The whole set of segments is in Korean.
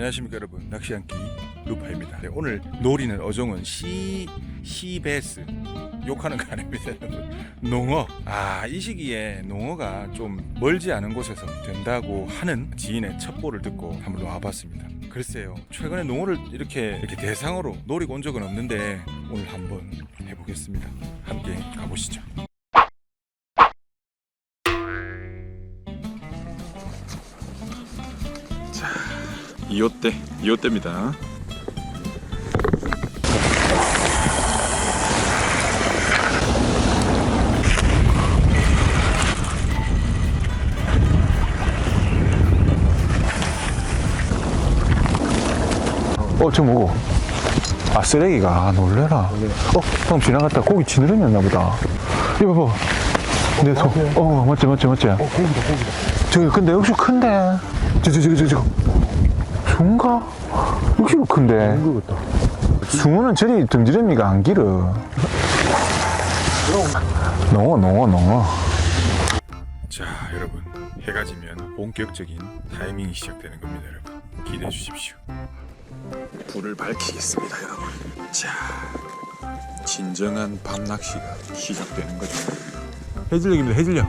안녕하십니까 여러분. 낚시한끼 루파입니다. 네, 오늘 노리는 어종은 시 시베스. 욕하는 거 아닙니다 여러분. 농어. 아 이 시기에 농어가 좀 멀지 않은 곳에서 된다고 하는 지인의 첩보를 듣고 한번 와봤습니다. 글쎄요 최근에 농어를 이렇게 이렇게 대상으로 노리고 온 적은 없는데 오늘 한번 해보겠습니다. 함께 가보시죠 이호대 이호대입니다 어, 저 뭐고? 아, 쓰레기가. 아, 놀래라. 어, 형 지나갔다 고기 지느러미였나 보다. 이거 봐봐. 내 손. 어, 맞지, 맞지, 맞지. 어, 고기다, 고기다. 저기, 근데 역시 큰데. 저, 저, 저, 저, 저. 숭가? 역시도 큰데. 숭어는 저리 등지름이가 안 길어. 농어, 농어, 농어. 자 여러분 해가 지면 본격적인 타이밍이 시작되는 겁니다 여러분 기대해 주십시오 불을 밝히겠습니다 여러분 자 진정한 밤낚시가 시작되는 거죠 해질녘입니다 해질녘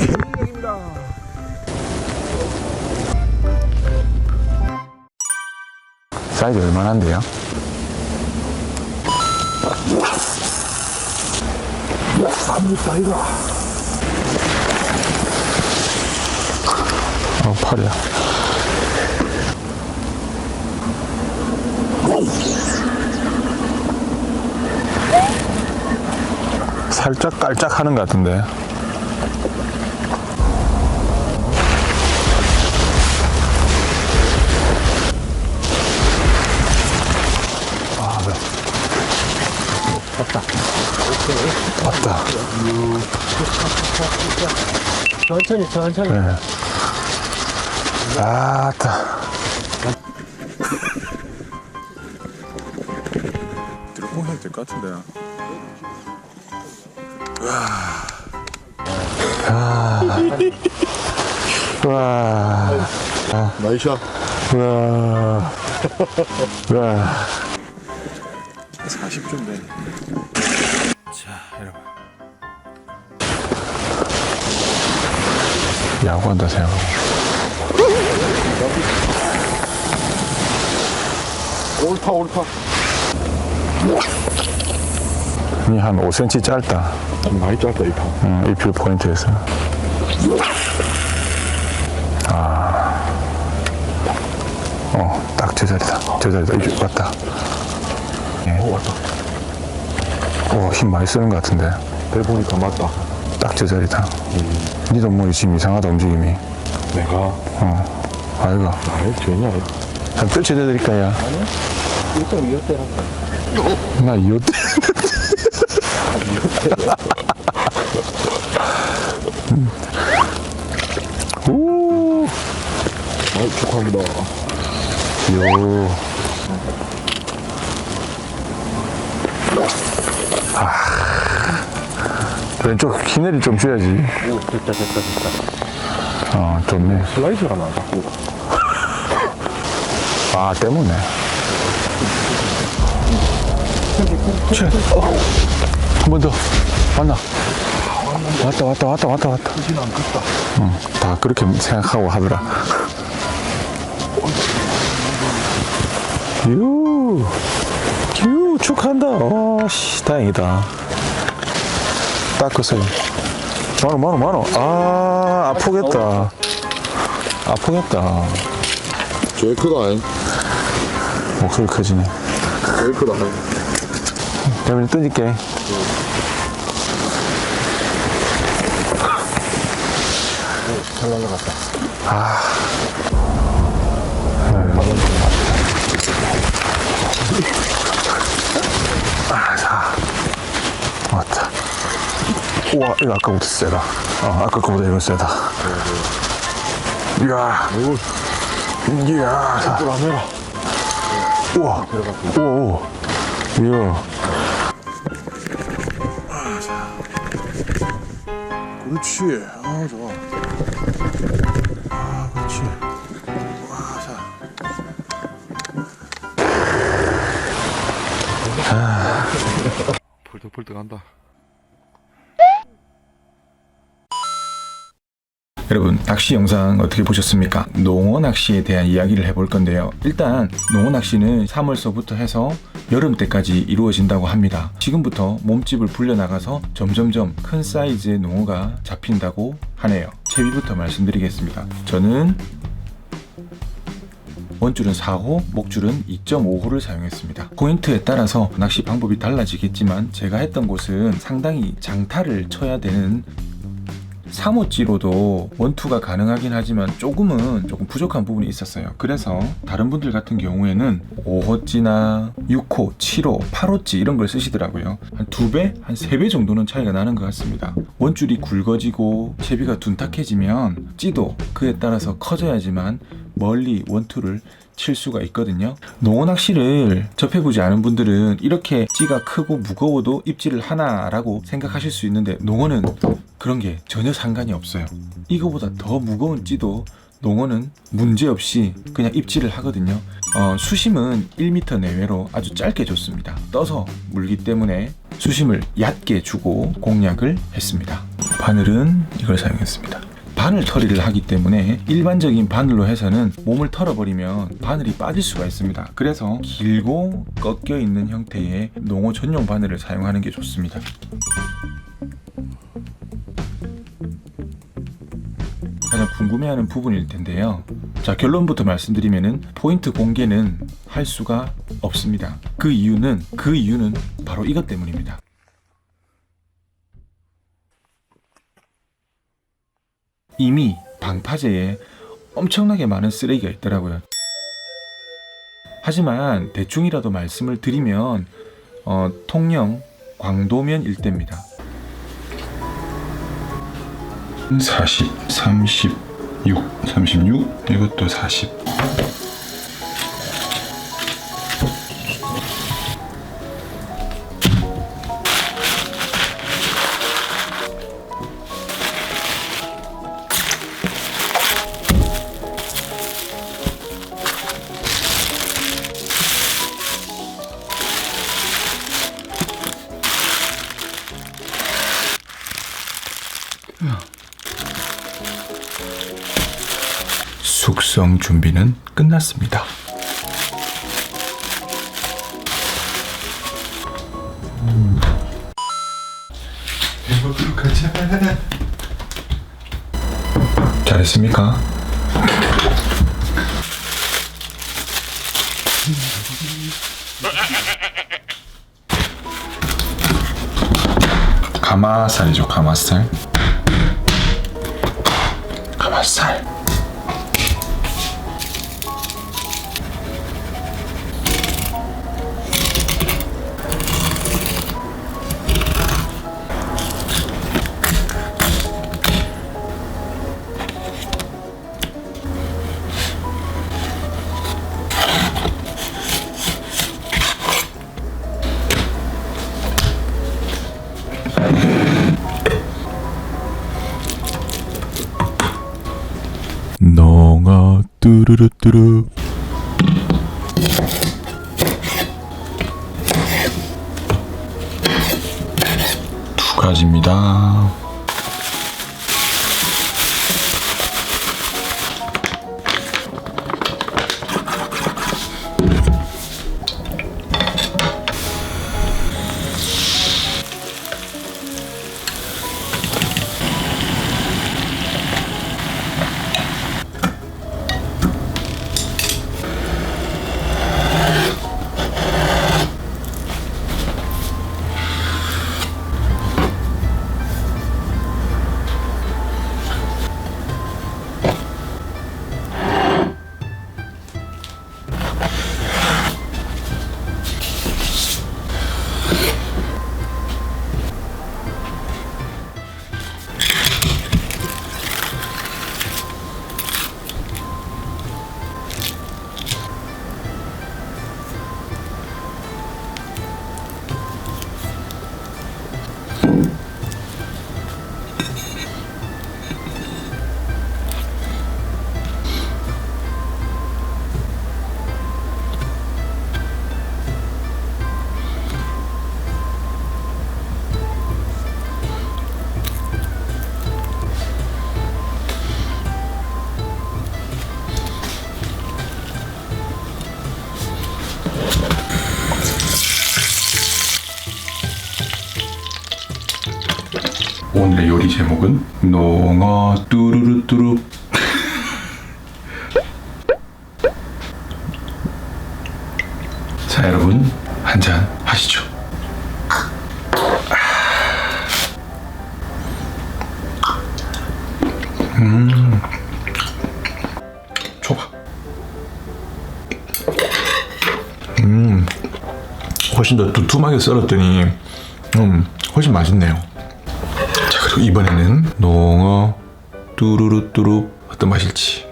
해질녘입니다 사이즈 얼마나인데요? 어, 팔이야. 살짝 깔짝 하는 것 같은데. 천천히 천천히 네. 아따. 들어뽕 해도 될것 같은데 와. 나이샷 와. 와. 40좀 돼. 야구한다 생각하고. 옳다 옳다 이한 5cm 짧다. 많이 짧다 이파 음, 이필 포인트에서. 아. 어, 딱저 자리다. 저 자리다. 이게 왔다. 예. 오 왔다 오, 힘 많이 쓰는 것 같은데. 배 보니까 맞다 딱저 자리다. 니도 뭐 지금 이상하다, 움직임이. 내가 어. 아이가. 아이 전혀 한 뜰채 드릴까요? 일단 이었대라 나 이웃. 오. 아이 축하합니다 요. 왼쪽 키네리 좀 줘야지. 오 됐다 됐다 됐다 어, 좋네. 슬라이스가 나 자꾸 아, 때문에. 쟤, 어. 한번 더. 왔나? 왔다, 왔다, 왔다, 왔다, 왔다. 응, 다 그렇게 생각하고 하더라. 유, 유, 축한다. 어, 씨, 다행이다. 닦으세요. 만원, 만원, 만원. 아, 아프겠다. 아프겠다. 제일 크다 잉 목소리 커지네. 제일 크다 그러면 뜯을게. 잘 날라갔다 아, 우와 이거 아까부터 세다. 어, 아까 거보다 이건 세다. 이야. 이야 자. 라메라 우와 우와. 이야. 그렇지. 아 좋아. 아 그렇지. 와자. 아. 아. 벌떡벌떡 한다. 여러분 낚시 영상 어떻게 보셨습니까? 농어 낚시에 대한 이야기를 해볼 건데요. 일단 농어 낚시는 3월서부터 해서 여름 때까지 이루어진다고 합니다. 지금부터 몸집을 불려나가서 점점점 큰 사이즈의 농어가 잡힌다고 하네요. 채비부터 말씀드리겠습니다. 저는 원줄은 4호, 목줄은 2.5호를 사용했습니다. 포인트에 따라서 낚시 방법이 달라지겠지만 제가 했던 곳은 상당히 장타를 쳐야 되는 3호찌로도 원투가 가능하긴 하지만 조금은 조금 부족한 부분이 있었어요. 그래서 다른 분들 같은 경우에는 5호찌나 6호, 7호, 8호찌 이런 걸 쓰시더라고요. 한 두 배, 한 세 배 정도는 차이가 나는 것 같습니다. 원줄이 굵어지고 채비가 둔탁해지면 찌도 그에 따라서 커져야지만 멀리 원투를 칠 수가 있거든요. 농어 낚시를 접해보지 않은 분들은 이렇게 찌가 크고 무거워도 입질을 하나라고 생각하실 수 있는데 농어는 그런 게 전혀 상관이 없어요. 이거보다 더 무거운 찌도 농어는 문제없이 그냥 입질을 하거든요. 어, 수심은 1m 내외로 아주 짧게 줬습니다. 떠서 물기 때문에 수심을 얕게 주고 공략을 했습니다. 바늘은 이걸 사용했습니다. 바늘 처리를 하기 때문에 일반적인 바늘로 해서는 몸을 털어버리면 바늘이 빠질 수가 있습니다. 그래서 길고 꺾여 있는 형태의 농어 전용 바늘을 사용하는 게 좋습니다. 가장 궁금해하는 부분일 텐데요. 자 결론부터 말씀드리면은 포인트 공개는 할 수가 없습니다. 그 이유는 그 이유는 바로 이것 때문입니다. 이미 방파제에 엄청나게 많은 쓰레기가 있더라고요. 하지만 대충이라도 말씀을 드리면 어, 통영 광도면 일대입니다. 40, 36, 36, 이것도 40. 숙성 준비는 끝났습니다. 잘했습니까? 가마살이죠, 가마살. 가마살. 뚜루루뚜루 두 가지입니다. 제목은 농어 뚜루루뚜루. 자 여러분 한잔 하시죠. 음 초밥 음 훨씬 더 두툼하게 썰었더니 음 훨씬 맛있네요. 자 그리고 이번에는 농어 뚜루루뚜루 어떤 맛일지.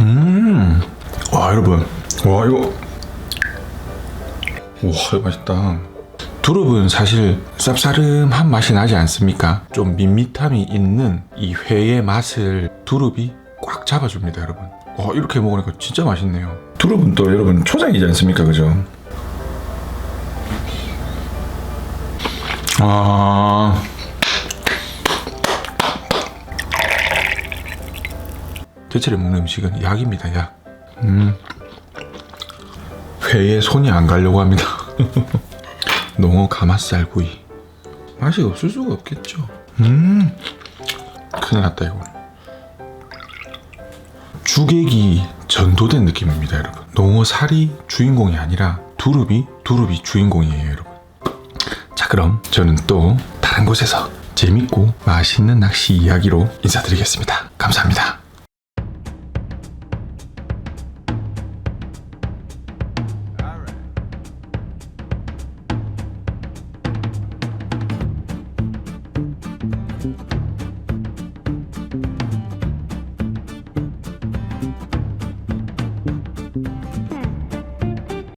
음 와 여러분. 와 이거. 와 이거 맛있다. 두릅은 사실 쌉싸름한 맛이 나지 않습니까? 좀 밋밋함이 있는 이 회의 맛을 두릅이 꽉 잡아줍니다 여러분. 와 이렇게 먹으니까 진짜 맛있네요. 두릅은 또 여러분 초장이지 않습니까 그죠? 아. 대체로 먹는 음식은 약입니다 약. 음. 회에 손이 안 가려고 합니다. 농어 가마살 구이. 맛이 없을 수가 없겠죠. 음. 큰일 났다 이거. 주객이 전도된 느낌입니다 여러분. 농어 살이 주인공이 아니라 두릅이 두릅이 주인공이에요 여러분. 자 그럼 저는 또 다른 곳에서 재밌고 맛있는 낚시 이야기로 인사드리겠습니다. 감사합니다